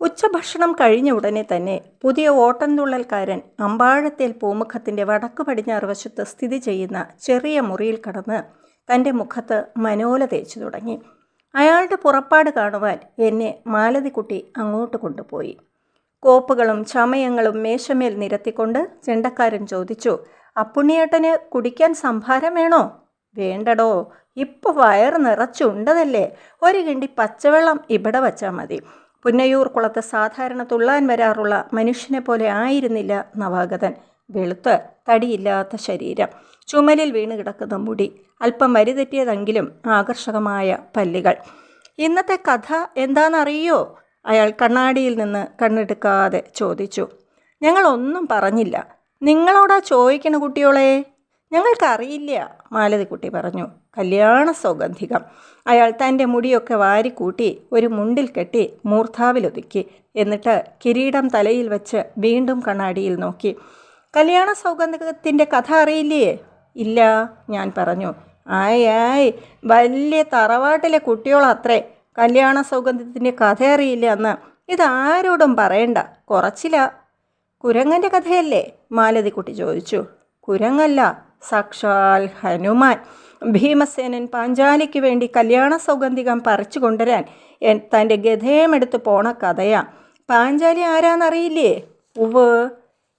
ഉച്ചഭക്ഷണം കഴിഞ്ഞ ഉടനെ തന്നെ പുതിയ ഓട്ടൻതുള്ളൽക്കാരൻ അമ്പാഴത്തേൽ പൂമുഖത്തിന്റെ വടക്ക് പടിഞ്ഞാറ് വശത്ത് സ്ഥിതി ചെയ്യുന്ന ചെറിയ മുറിയിൽ കടന്ന് തന്റെ മുഖത്ത് മനോല തേച്ചു തുടങ്ങി. അയാളുടെ പുറപ്പാട് കാണുവാൻ എന്നെ മാലതിക്കുട്ടി അങ്ങോട്ട് കൊണ്ടുപോയി. കോപ്പുകളും ചമയങ്ങളും മേശമേൽ നിരത്തിക്കൊണ്ട് ചെണ്ടക്കാരൻ ചോദിച്ചു അപ്പുണ്ണിയേട്ടന് കുടിക്കാൻ സംഭാരം വേണോ? വേണ്ടടോ ഇപ്പോൾ വയറ് നിറച്ചുണ്ടതല്ലേ. ഒരു കിണ്ടി പച്ചവെള്ളം ഇവിടെ വച്ചാൽ മതി. പുന്നയൂർ കുളത്ത് സാധാരണ തുള്ളാൻ വരാറുള്ള മനുഷ്യനെ പോലെ ആയിരുന്നില്ല നവാഗതൻ. വെളുത്ത് തടിയില്ലാത്ത ശരീരം. ചുമലിൽ വീണ് കിടക്കുന്ന മുടി. അല്പം വരിതെറ്റിയതെങ്കിലും ആകർഷകമായ പല്ലുകൾ. ഇന്നത്തെ കഥ എന്താണെന്നറിയോ? അയാൾ കണ്ണാടിയിൽ നിന്ന് കണ്ണെടുക്കാതെ ചോദിച്ചു. ഞങ്ങളൊന്നും പറഞ്ഞില്ല. നിങ്ങളോടാ ചോദിക്കണ കുട്ടിയോളെ? ഞങ്ങൾക്കറിയില്ല മാലതിക്കുട്ടി പറഞ്ഞു. കല്യാണ സൗഗന്ധികം. അയാൾ തന്റെ മുടിയൊക്കെ വാരിക്കൂട്ടി ഒരു മുണ്ടിൽ കെട്ടി മൂർധാവിലൊതുക്കി. എന്നിട്ട് കിരീടം തലയിൽ വെച്ച് വീണ്ടും കണ്ണാടിയിൽ നോക്കി. കല്യാണ സൗഗന്ധികത്തിന്റെ കഥ അറിയില്ലേ? ഇല്ല ഞാൻ പറഞ്ഞു. ആയ് ആയ്. വലിയ തറവാട്ടിലെ കുട്ടിയോളത്രേ കല്യാണ സൗഗന്ധത്തിന്റെ കഥ അറിയില്ല എന്ന്. ഇതാരോടും പറയണ്ട. കുറച്ചില്ല കുരങ്ങന്റെ കഥയല്ലേ? മാലതിക്കുട്ടി ചോദിച്ചു. കുരങ്ങല്ല. സാക്ഷാൽ ഹനുമാൻ. ഭീമസേനൻ പാഞ്ചാലിക്ക് വേണ്ടി കല്യാണ സൗഗന്ധികം പറിച്ചു കൊണ്ടുവരാൻ തന്റെ ഗതയമെടുത്ത് പോണ കഥയാ. പാഞ്ചാലി ആരാന്നറിയില്ലേ? ഉവ്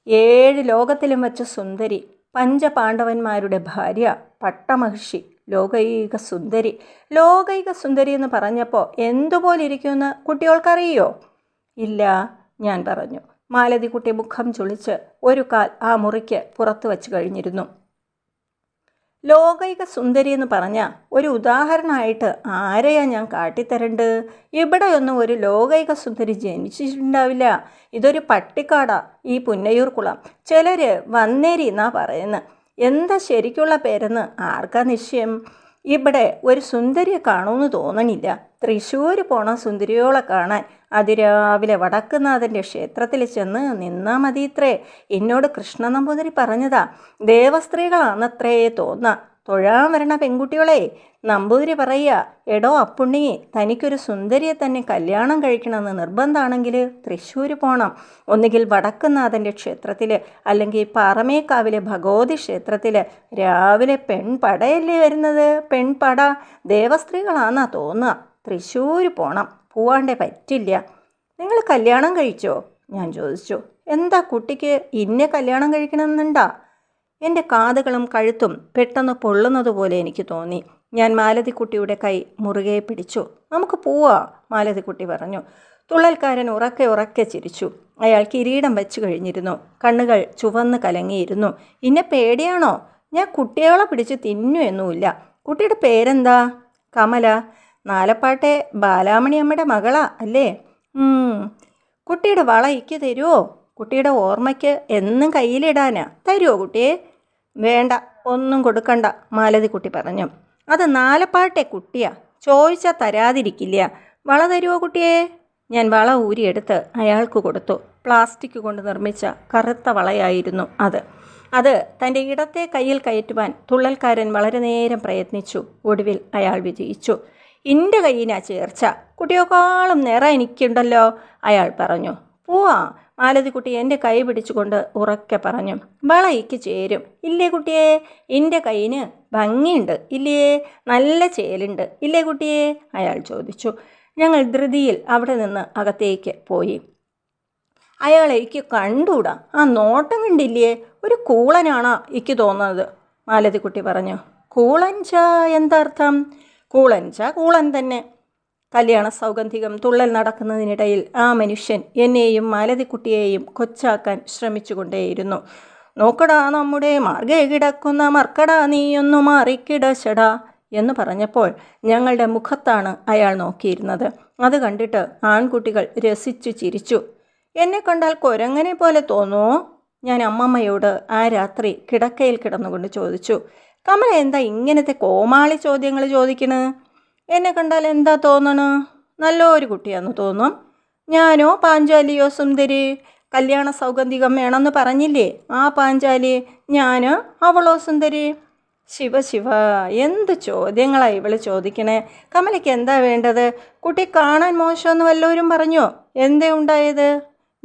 ഏഴ് ലോകത്തിലും വച്ച സുന്ദരി. പഞ്ചപാണ്ഡവന്മാരുടെ ഭാര്യ. പട്ടമഹർഷി. ലോകൈക സുന്ദരി. ലോകൈക സുന്ദരി എന്ന് പറഞ്ഞപ്പോൾ എന്തുപോലെ ഇരിക്കുമെന്ന് കുട്ടികൾക്കറിയോ? ഇല്ല ഞാൻ പറഞ്ഞു. മാലതി കുട്ടി മുഖം ചുളിച്ച് ഒരു കാൽ ആ മുറിക്ക് പുറത്തു വച്ച് കഴിഞ്ഞിരുന്നു. ലോകൈക സുന്ദരി എന്ന് പറഞ്ഞ ഒരു ഉദാഹരണമായിട്ട് ആരെയാ ഞാൻ കാട്ടിത്തരണ്ട്? ഇവിടെയൊന്നും ഒരു ലോകൈക സുന്ദരി ജനിച്ചിട്ടുണ്ടാവില്ല. ഇതൊരു പട്ടിക്കാടാ ഈ പുന്നയൂർ കുളം. ചിലർ വന്നേരി എന്നാ പറയുന്നത് എന്താ ശരിക്കുള്ള പേരെന്ന് ആർക്കാ നിശ്ചയം? ഇവിടെ ഒരു സുന്ദരിയെ കാണുമെന്ന് തോന്നണില്ല. തൃശ്ശൂർ പോണം സുന്ദരിയോളെ കാണാൻ. അതിരാവിലെ വടക്കുനാഥന്റെ ക്ഷേത്രത്തിൽ ചെന്ന് നിന്നാ മതിത്രേ. എന്നോട് കൃഷ്ണ നമ്പൂതിരി പറഞ്ഞതാ. ദേവസ്ത്രീകളാണത്രേ തോന്ന. തൊഴാൻ വരണ പെൺകുട്ടികളെ നമ്പൂതിരി പറയുക. എടോ അപ്പുണ്ണി തനിക്കൊരു സുന്ദരിയെ തന്നെ കല്യാണം കഴിക്കണമെന്ന് നിർബന്ധമാണെങ്കിൽ തൃശ്ശൂർ പോകണം ഒന്നുകിൽ വടക്കുന്നാഥന്റെ ക്ഷേത്രത്തിൽ അല്ലെങ്കിൽ പാറമേക്കാവിലെ ഭഗവതി ക്ഷേത്രത്തിൽ രാവിലെ പെൺപടയല്ലേ വരുന്നത്? പെൺപട. ദേവസ്ത്രീകളാണെന്നാണ് തോന്നുക തൃശ്ശൂർ പോണം. പോവാണ്ടേ പറ്റില്ല. നിങ്ങൾ കല്യാണം കഴിച്ചോ? ഞാൻ ചോദിച്ചു. എന്താ കുട്ടിക്ക് ഇന്നെ കല്യാണം കഴിക്കണമെന്നുണ്ടാ? എന്റെ കാതുകളും കഴുത്തും പെട്ടെന്ന് പൊള്ളുന്നത് പോലെ എനിക്ക് തോന്നി. ഞാൻ മാലതിക്കുട്ടിയുടെ കൈ മുറുകെ പിടിച്ചു. നമുക്ക് പോവാ മാലതിക്കുട്ടി പറഞ്ഞു. തുള്ളൽക്കാരൻ ഉറക്കെ ഉറക്കെ ചിരിച്ചു. അയാൾ കിരീടം വെച്ചു കഴിഞ്ഞിരുന്നു. കണ്ണുകൾ ചുവന്ന് കലങ്ങിയിരുന്നു. ഇന്നെ പേടിയാണോ? ഞാൻ കുട്ടികളെ പിടിച്ച് തിന്നു എന്നുമില്ല കുട്ടിയുടെ പേരെന്താ? കമല. നാലപ്പാട്ടെ ബാലാമണി അമ്മയുടെ മകളാ അല്ലേ? കുട്ടിയുടെ വള ഇക്ക് തരുമോ കുട്ടിയുടെ ഓർമ്മയ്ക്ക് എന്നും കയ്യിലിടാനാ. തരുമോ കുട്ടിയെ വേണ്ട ഒന്നും കൊടുക്കണ്ട മാലതി കുട്ടി പറഞ്ഞു. അത് നാലപ്പാട്ടെ കുട്ടിയാ. ചോദിച്ചാൽ തരാതിരിക്കില്ല. വള തരുമോ കുട്ടിയെ? ഞാൻ വള ഊരിയെടുത്ത് അയാൾക്ക് കൊടുത്തു. പ്ലാസ്റ്റിക് കൊണ്ട് നിർമ്മിച്ച കറുത്ത വളയായിരുന്നു അത്. അത് തന്റെ ഇടത്തെ കയ്യിൽ കയറ്റുവാൻ തുള്ളൽക്കാരൻ വളരെ നേരം പ്രയത്നിച്ചു. ഒടുവിൽ അയാൾ വിജയിച്ചു. എന്റെ കയ്യിനാ ചേർച്ച. കുട്ടിയെക്കാളും നിറ എനിക്കുണ്ടല്ലോ അയാൾ പറഞ്ഞു. പോവാ മാലതിക്കുട്ടി എന്റെ കൈ പിടിച്ചുകൊണ്ട് ഉറക്കെ പറഞ്ഞു. വളയ്ക്ക് ചേരും. ഇല്ലേ കുട്ടിയെ എന്റെ കൈയിന് ഭംഗിയുണ്ട്. ഇല്ലേ നല്ല ചേലുണ്ട്. ഇല്ലേ കുട്ടിയെ അയാൾ ചോദിച്ചു. ഞങ്ങൾ ധൃതിയിൽ അവിടെ നിന്ന് അകത്തേക്ക് പോയി. അയാളെ എനിക്ക് കണ്ടൂടാ. ആ നോട്ടം കണ്ടില്ലേ? ഒരു കൂളനാണ് എനിക്ക് തോന്നുന്നത് മാലതിക്കുട്ടി പറഞ്ഞു. കൂളൻ ചാ എന്താർത്ഥം? കൂളൻ ചാ കൂളൻ തന്നെ. കല്യാണ സൗഗന്ധികം തുള്ളൽ നടക്കുന്നതിനിടയിൽ ആ മനുഷ്യൻ എന്നെയും മാലതിക്കുട്ടിയെയും കൊച്ചാക്കാൻ ശ്രമിച്ചുകൊണ്ടേയിരുന്നു. നോക്കടാ നമ്മുടെ മാർഗേ കിടക്കുന്ന മർക്കടാ നീയൊന്നു മാറിക്കിടശടാ എന്ന് പറഞ്ഞപ്പോൾ ഞങ്ങളുടെ മുഖത്താണ് അയാൾ നോക്കിയിരുന്നത്. അത് കണ്ടിട്ട് ആൺകുട്ടികൾ രസിച്ചു ചിരിച്ചു. എന്നെ കണ്ടാൽ കൊരങ്ങനെ പോലെ തോന്നുമോ ഞാൻ അമ്മമ്മയോട് ആ രാത്രി കിടക്കയിൽ കിടന്നുകൊണ്ട് ചോദിച്ചു. കമല എന്താ ഇങ്ങനത്തെ കോമാളി ചോദ്യങ്ങൾ ചോദിക്കണത് എന്നെ കണ്ടാൽ എന്താ തോന്നണ്? നല്ലൊരു കുട്ടിയാന്ന് തോന്നും. ഞാനോ പാഞ്ചാലിയോ സുന്ദരി കല്യാണ സൗഗന്ധികം വേണമെന്ന് പറഞ്ഞില്ലേ? ആ പാഞ്ചാലി ഞാൻ അവളോ സുന്ദരി? ശിവ ശിവ എന്ത് ചോദ്യങ്ങളാ ഇവൾ ചോദിക്കണേ? കമലയ്ക്ക് എന്താ വേണ്ടത്? കുട്ടി കാണാൻ മോശമെന്ന് വല്ലവരും പറഞ്ഞോ? എന്തേ ഉണ്ടായത്?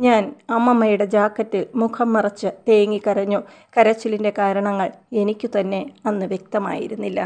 ഞാൻ അമ്മമ്മയുടെ ജാക്കറ്റിൽ മുഖം മറച്ച് തേങ്ങി കരഞ്ഞു. കരച്ചിലിന്റെ കാരണങ്ങൾ എനിക്കു തന്നെ അന്ന് വ്യക്തമായിരുന്നില്ല.